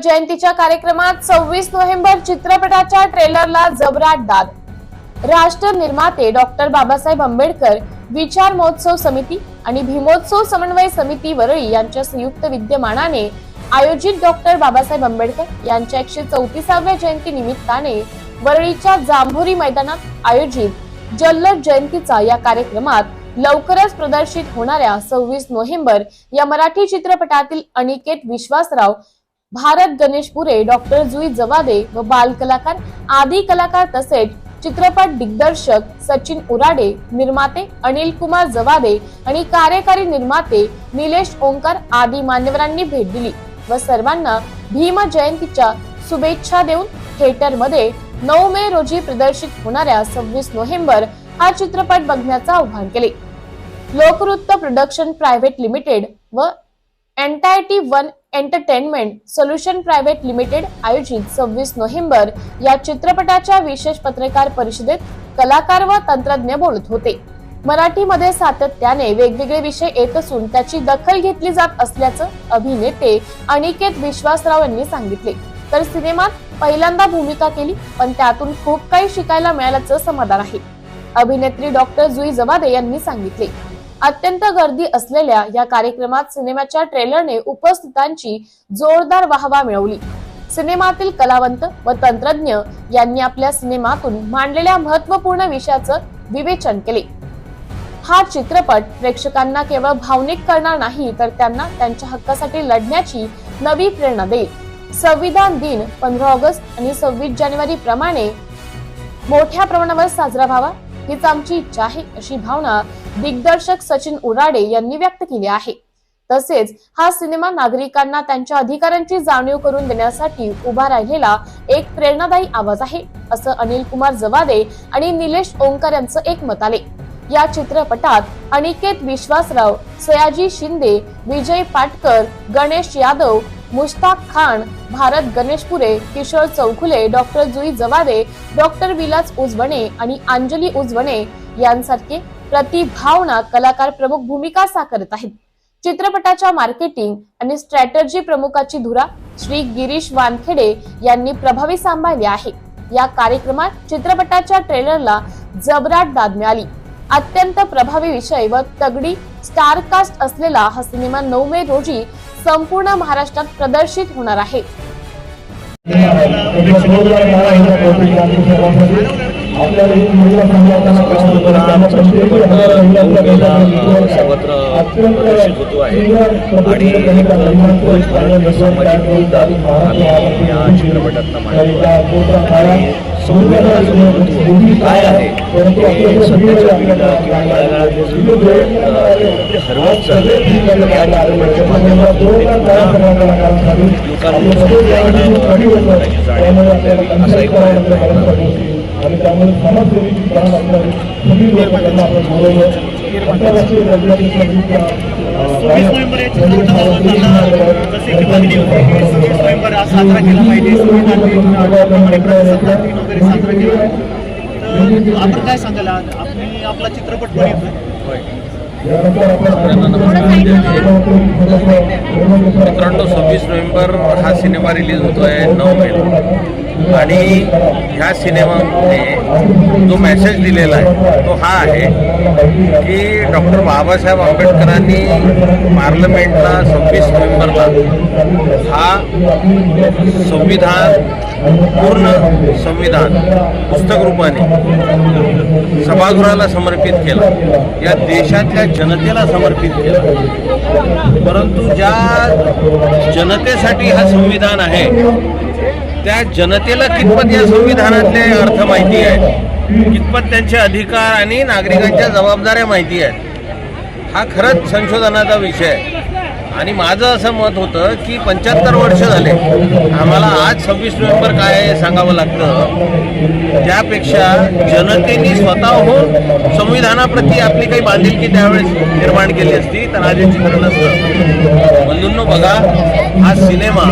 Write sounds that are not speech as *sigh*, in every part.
जयंतीच्या कार्यक्रमात सव्वीस नोव्हेंबर चित्रपटाच्या ट्रेलरला जबराट दाद. राष्ट्र निर्माते डॉक्टर बाबासाहेब आंबेडकर विचार महोत्सव समिती आणि भीमोत्सव समन्वय समिती वरळी यांच्या संयुक्त विद्यमानाने आयोजित डॉक्टर बाबासाहेब आंबेडकर यांच्या एकशे चौतीसाव्या जयंती निमित्ताने वरळीच्या जांभोरी मैदानात आयोजित जल्लोष जयंतीचा या कार्यक्रमात लवकरच प्रदर्शित होणाऱ्या सव्वीस नोव्हेंबर या मराठी चित्रपटातील अनिकेत विश्वासराव भारत गणेशपुरे डॉक्टर जुई जवादे व बाल कलाकार आदी कलाकार तसेच चित्रपट दिग्दर्शक सचिन उराडे निर्माते अनिल कुमार जवादे आणि कार्यकारी निर्माते निलेश ओंकार आदी मान्यवरांनी भेट दिली व सर्वांना भीम जयंतीच्या शुभेच्छा देऊन थिएटरमध्ये नऊ मे रोजी प्रदर्शित होणाऱ्या सव्वीस नोव्हेंबर हा चित्रपट बघण्याचं आवाहन केले. लोकवृत्त प्रोडक्शन प्रायव्हेट लिमिटेड व entity one entertainment solution private limited आयोजित सव्वीस नोव्हेंबर या चित्रपटाच्या विशेष पत्रकार परिषदेत कलाकार व तंत्रज्ञ बोलत होते. मराठीमध्ये सातत्याने वेगवेगळे विषय येत असून त्याची दखल घेतली जात असल्याचं अभिनेते अनिकेत विश्वासराव यांनी सांगितले. तर सिनेमात पहिल्यांदा भूमिका केली पण त्यातून खूप काही शिकायला मिळाल्याचं समाधान आहे. अभिनेत्री डॉक्टर जुई जवादे यांनी सांगितले. अत्यंत गर्दी असलेल्या या कार्यक्रमात सिनेमाच्या ट्रेलरने उपस्थितांची जोरदार वाहवा मिळवली. सिनेमातील कलावंत व तंत्रज्ञ यांनी आपल्या सिनेमातून मांडलेल्या महत्त्वपूर्ण विषयाचं विवेचन केले. हा चित्रपट प्रेक्षकांना केवळ भावनिक करणार नाही तर त्यांना त्यांच्या हक्कासाठी लढण्याची नवी प्रेरणा देईल. संविधान दिन पंधरा ऑगस्ट आणि सव्वीस जानेवारी प्रमाणे मोठ्या प्रमाणावर साजरा व्हावा हीच आमची इच्छा आहे अशी भावना दिग्दर्शक सचिन उराडे यांनी व्यक्त केली आहे. तसेच हा सिनेमा नागरिकांना त्यांच्या अधिकारांची जाणीव करून देण्यासाठी उभा राहिलेला एक प्रेरणादायी आवाज आहे असं अनिल कुमार जवादे आणि निलेश ओंकार यांचं एक मत आले. या चित्रपटात अनिकेत विश्वासराव सयाजी शिंदे विजय पाटकर गणेश यादव मुश्ताक खान भारत गणेशपुरे किशोर चौखुले डॉक्टर जुई जवारे डॉक्टर विलास उजवणे आणि अंजली उजवणे यांसारखे प्रतिभावना कलाकार प्रमुख भूमिका साकारत आहेत. चित्रपटाच्या मार्केटिंग आणि स्ट्रॅटर्जी प्रमुखाची धुरा श्री गिरीश वानखेडे यांनी प्रभावी सांभाळली आहे. या कार्यक्रमात चित्रपटाच्या ट्रेलरला जबराट दाद मिळाली. अत्यंत प्रभावी विषय व तगडी स्टारकास्ट असलेला हा सिनेमा नऊ मे रोजी संपूर्ण महाराष्ट्रात प्रदर्शित होणार आहे. सर्वत्र प्रदर्शित होतो आहे आणि सामाजिक मुद्दा आम्ही या चित्रपटातनं मांडतो आणि काय आहे सध्याच्या पिढीला किंवा ते हरवत चालले या चित्रपटाच्या माध्यमातून ते पुन्हा लोकांना असा एक प्रयत्न आहे आणि त्यामुळे समाजसेवेची प्राण असणारी सगळी लोक त्यांना आपण बोलवलं आंतरराष्ट्रीय आपण काय आपण आपला चित्रपट बघितला. मित्रांनो सव्वीस नोव्हेंबर हा सिनेमा रिलीज होतो आहे नऊ मे आणि ह्या सिनेमामध्ये जो मेसेज दिलेला आहे तो हा आहे की डॉक्टर बाबासाहेब आंबेडकरांनी पार्लमेंटला सव्वीस नोव्हेंबरला हा संविधान पूर्ण संविधान पुस्तक रूपाने सभागृहाला समर्पित केलं. या देशातल्या जनतेला समर्पित केलं. परंतु ज्या जनतेसाठी हा संविधान आहे त्या जनतेला कितपत या संविधानातले अर्थ माहिती आहेत? कितपत त्यांचे अधिकार आणि नागरिकांच्या जबाबदाऱ्या माहिती आहेत? हा खरंच संशोधनाचा विषय आहे. आणि माझं असं मत होतं की पंच्याहत्तर वर्ष झाले. आम्हाला आज सव्वीस नोव्हेंबर काय आहे सांगावं लागतं? त्यापेक्षा जनतेने स्वतःहून संविधानाप्रती आपली काही बांधिलकी त्यावेळेस निर्माण केली असती तर आज हे चित्र नसतं. बंधूंनो बघा हा सिनेमा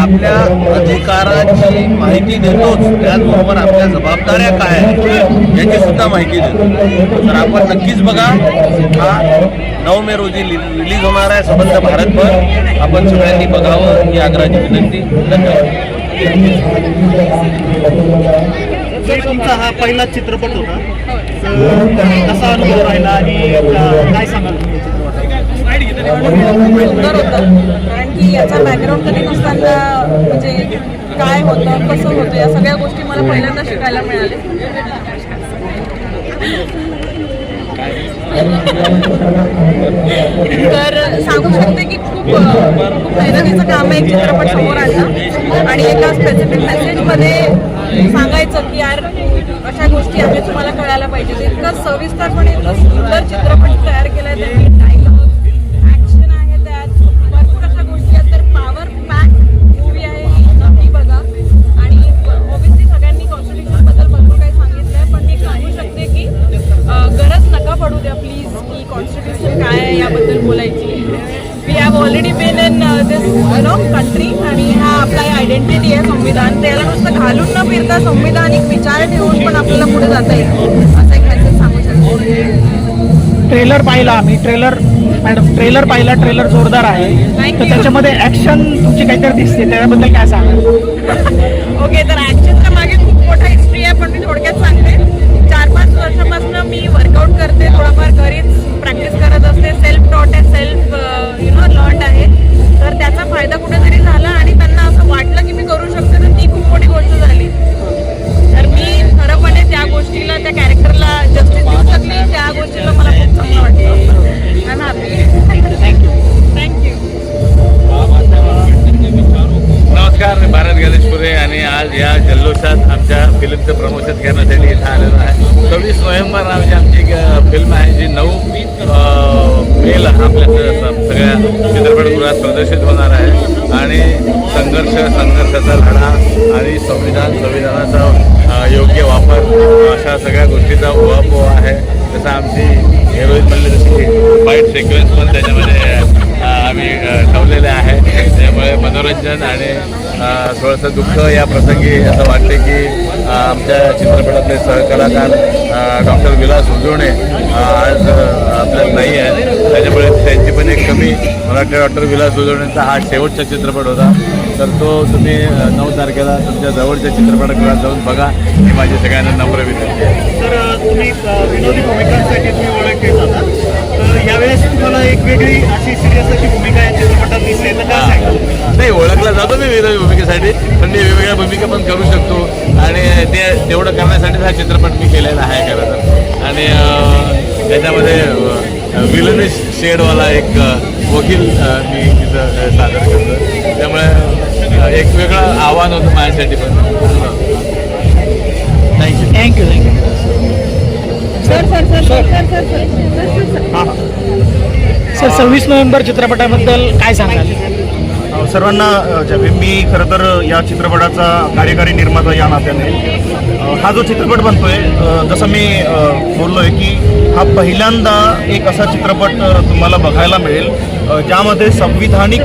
आपल्या अधिकाराची माहिती देतोच त्याचबरोबर आपल्या जबाबदाऱ्या काय आहेत याची सुद्धा माहिती देतो. तर आपण नक्कीच बघा हा नऊ मे रोजी रिलीज होणार आहे संबंध भारतभर. आपण सगळ्यांनी बघावं ही आग्रहाची विनंती. धन्यवाद. तुमचा हा पहिलाच चित्रपट होता. कसा अनुभव राहिला आणि काय सांगाल तुम्ही खूप सुंदर होतं. कारण की याचा बॅकग्राऊंड कधी नसताना म्हणजे काय होतं कसं होतं या सगळ्या गोष्टी मला पहिल्यांदा शिकायला मिळाल्या. तर सांगू शकते की खूप खूप मेहनतीचं काम आहे एक चित्रपट समोर आणणं. आणि एका स्पेसिफिक मेसेजमध्ये सांगायचं की यार अशा गोष्टी आम्ही तुम्हाला कळायला पाहिजे. इतकं सविस्तरपणे इतकं सुंदर चित्रपट तयार केलाय त्यांनी. आयडेंटिटी आहे संविधान. त्याला नुसतं घालून न फिरता संविधानिक विचार ठेवून पण आपल्याला पुढे जाता येईल. असं एक मेसेज सांगू शकते. ट्रेलर पाहिला आम्ही. ट्रेलर मॅडम ट्रेलर पाहिला. ट्रेलर जोरदार आहे. तर. त्याच्यामध्ये ऍक्शन तुमची काहीतरी दिसते. त्याच्याबद्दल काय सांगाल? *laughs* ओके तर ऍक्शनच्या प्रदर्शित होणार आहे. आणि संघर्ष संघर्षाचा लढा आणि संविधान संविधानाचा योग्य वापर अशा सगळ्या गोष्टीचा उहापोह आहे. जसं आमची हेरोईन म्हणली तशी फाईट सिक्वेन्स पण त्याच्यामध्ये आम्ही ठेवलेले आहे. त्यामुळे मनोरंजन आणि थोडंसं दुःख या प्रसंगी असं वाटते की आमच्या चित्रपटातले सहकलाकार डॉक्टर विलास उजवणे आज आपल्याला नाही आहे त्याच्यामुळे त्यांची पण एक कमी. मला वाटतं डॉक्टर विलास उजवणेचा हा शेवटचा चित्रपट होता. तर तो तुम्ही नऊ तारखेला तुमच्या जवळच्या चित्रपटगृहात जाऊन बघा. ही माझी सगळ्यांना नम्र विनंती आहे. तर तुम्ही विनोदी भूमिकांसाठी तुम्ही ओळखले जाता तर यावेळेस तुम्हाला एक वेगळी अशी सिरियस अशी भूमिका आहे नाही ओळखला जातो मी वेगळ्या भूमिकेसाठी पण मी वेगवेगळ्या भूमिका पण करू शकतो. आणि ते तेवढं करण्यासाठीच हा चित्रपट मी केलेला आहे खरं तर. आणि त्याच्यामध्ये विलन शेडवाला एक वकील मी तिथं सादर करतो. त्यामुळे एक वेगळं आव्हान होतं माझ्यासाठी पण. Thank you thank you thank you sir sir सव्वीस नोव्हेंबर चित्रपटाबद्दल काय सांगाल? सर्वांना मी खरं तर या चित्रपटाचा कार्यकारी निर्माता या नात्याने. हा जो चित्रपट बनतोय जसं मी बोललोय की हा पहिल्यांदा एक असा चित्रपट तुम्हाला बघायला मिळेल ज्यामध्ये संविधानिक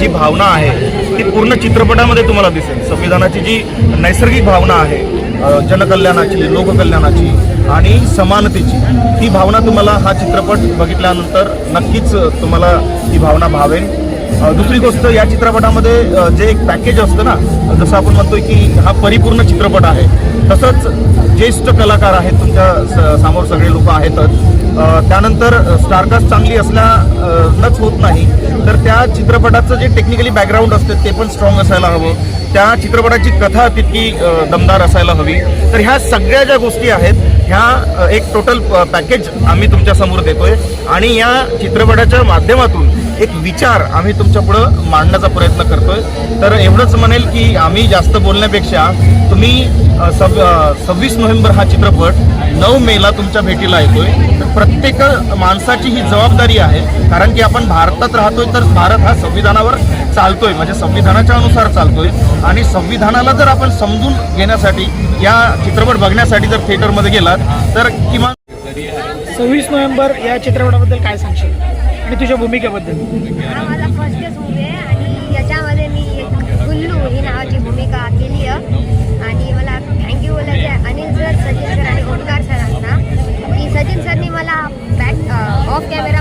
जी भावना आहे ती पूर्ण चित्रपटामध्ये तुम्हाला दिसेल. संविधानाची जी नैसर्गिक भावना आहे जनकल्याणाची लोककल्याणाची आणि समानतेची ती भावना तुम्हाला हा चित्रपट बघितल्यानंतर नक्कीच तुम्हाला ती भावना भावेल दुसरी गोष्ट या चित्रपटामध्ये जे एक पॅकेज असतं ना जसं आपण म्हणतोय की हा परिपूर्ण चित्रपट आहे. तसंच ज्येष्ठ कलाकार आहेत तुमच्या स- समोर सगळे लोक आहेतच. त्यानंतर स्टारकास्ट चांगली असल्यानंच होत नाही. तर त्या चित्रपटाचं जे टेक्निकली बॅकग्राऊंड असतं ते पण स्ट्रॉंग असायला हवं. त्या चित्रपटाची कथा तितकी दमदार असायला हवी. तर ह्या सगळ्या ज्या गोष्टी आहेत ह्या एक टोटल पॅकेज आम्ही तुमच्यासमोर देतोय. आणि या चित्रपटाच्या माध्यमातून एक विचार आम्ही तुमच्या पुढं मांडण्याचा प्रयत्न करतोय. तर एवढंच म्हणेल की आम्ही जास्त बोलण्यापेक्षा तुम्ही सव सव्वीस नोव्हेंबर हा चित्रपट नऊ मेला तुमच्या भेटीला येतोय. तर प्रत्येक माणसाची ही जबाबदारी आहे. कारण की आपण भारतात राहतोय तर भारत हा संविधानावर चालतोय. म्हणजे संविधानाच्या अनुसार चालतोय. आणि संविधानाला जर आपण समजून घेण्यासाठी या चित्रपट बघण्यासाठी जर थिएटरमध्ये गेलात तर किमान सव्वीस नोव्हेंबर या चित्रपटाबद्दल काय सांगशील? आणि तुझ्या भूमिकेबद्दल? हा माझा फर्स्टच मूवी आहे आणि याच्यामध्ये मी एक गुल्लू ही नावाची भूमिका केली आहे. आणि मला थँक्यू बोलायचं आहे. अनिल सर सचिन सर आणि ओंकार सरांना की सचिन सरनी मला बॅक ऑफ कॅमेरा